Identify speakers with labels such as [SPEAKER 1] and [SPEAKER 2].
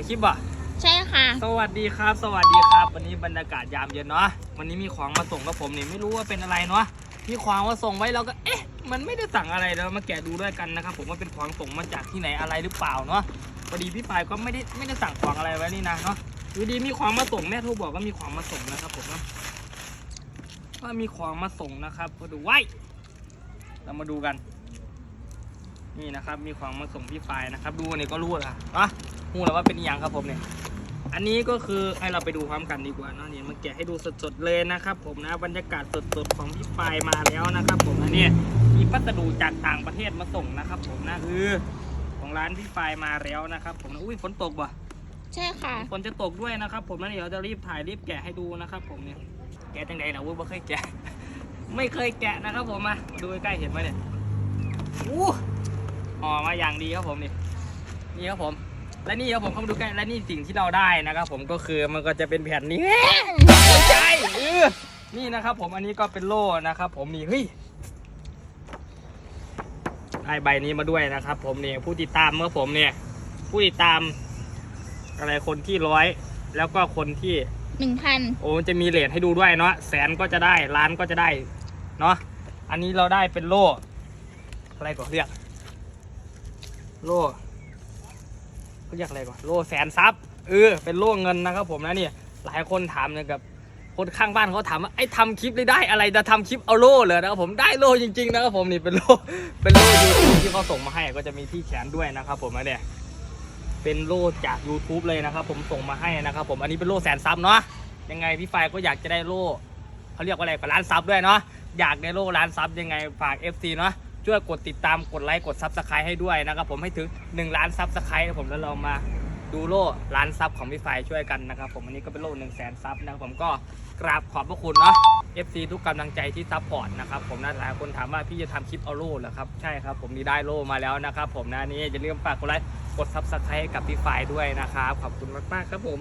[SPEAKER 1] ายคลิปบ่ะ
[SPEAKER 2] ใช่ค่ะ
[SPEAKER 1] สวัสดีครับ สวัสดีครับ วันนี้บรรยากาศยามเย็นเนาะวันนี้มีของมาส่งกับผมนี่ไม่รู้ว่าเป็นอะไรเนาะมีของมาส่งไว้เราก็เอ๊ะ มันไม่ได้สั่งอะไรเรามาแกะดูด้วยกันนะครับผมว่าเป็นของส่งมาจากที่ไหนอะไรหรือเปล่าเนาะพอดีพี่ปายก็ไม่ได้ไม่ได้สั่งของอะไรไว้นี่นะเนาะอยู่ดีมีของมาส่งแม่โทรบอกว่ามีของมาส่งนะครับผมเนาะว่ามีของมาส่งนะครับมาดูไว้เรามาดูกัน นี่นะครับ มีของมาส่งพี่ปายนะครับ ดูนี่ก็รู้และอะ รู้แล้วว่าเป็นอหย่างครับผมเนี่ย อันนี้ก็คือให้เราไปดูพร้อมกันดีกว่าเนาะนี่มาแกะให้ดูสดๆเลยนะครับ ผมนะบรรยากาศสดๆของพี่ปายมาแล้วนะครับ ผมนะเนี่ยมีพัสดุจากต่างประเทศมาส่งนะครับ ผมนะคือของร้านพี่ปายมาแล้วนะครับ ผมนะอุ้ยฝนตกว่ะ
[SPEAKER 2] ใช่ค่ะ
[SPEAKER 1] ฝนจะตกด้วยนะครับ ผมนะเดี๋ยวจะรีบถ่ายรีบแกะให้ดูนะครับผมเนี่ยแกะจังไดนะอุ้ยไม่เคยแกะ ไม่เคยแกะนะครับ ผมมามาดูใกล้ๆเห็นไหมเนี่ยอู้ห่อมาอย่างดีครับผมนี่นี่ครับผม และนี่ครับผมเข้ามาดูใกล้และนี่สิ่งที่เราได้นะครับผมก็คือมันก็จะเป็นแผ่นนี้ไม่ใช่เออนี่นะครับผมอันนี้ก็เป็นโล่นะครับผมนี่เฮ้ยได้ใบนี้มาด้วยนะครับ ผมเนี่ยผู้ติดตามเมื่อผมเนี่ย ผู้ติดตาม อะไรคนที่ร้อยแล้วก็คนที่
[SPEAKER 2] หนึ่งพัน
[SPEAKER 1] โอ้มันจะมีเลทให้ดูด้วยเนาะแสนก็จะได้ล้านก็จะได้เนาะอันนี้เราได้เป็นโล่อะไรก่อนเรียกโล่ เขาเรียกอะไรก่อนโล่แสนซับเออเป็นโล่เงินนะครับผมนะเนี่ยหลายคนถามเนี่ยกับคนข้างบ้านเขาถามว่าไอ้ทำคลิปได้ได้อะไรจะทำคลิปเอาโล่เลยนะครับผมได้โล่จริงๆนะครับผมนี่เป็นโล่เป็นโล่ยูทูบที่เขาส่งมาให้ก็จะมีที่แขนด้วยนะครับผมนะเนี่ยเป็นโล่จาก YouTube เลยนะครับผมส่งมาให้นะครับผมอันนี้เป็นโล่แสนซับเนาะยังไงพี่ไฟก็อยากจะได้โล่เขาเรียกว่าอะไรกับล้านซับด้วยเนาะอยากได้โล่ล้านซับยังไงฝาก FC เนาะ ช่วยกดติดตามกดไลค์กดซับสไครต์ให้ด้วยนะครับผมให้ถึง1ล้านซับสไครต์ผมแล้วเรามาดูโล่ล้านซับของพี่ไฟช่วยกันนะครับผมอันนี้ก็เป็นโล่1 0 0 0 0แสนซับนะครับผมก็กราบขอบพระคุณเนาะ FC ทุกกำลังใจที่ซัพพอร์ตนะครับผมนะหลายคนถามว่าพี่จะทำคลิปเอาโล่เหรอครับใช่ครับผมนี่ได้โล่มาแล้วนะครับผมนะนี่อย่าลืมฝากกดไลค์กดซับสไครต์ให้กับพี่ฝ่ายด้วยนะครับขอบคุณมากๆครับผม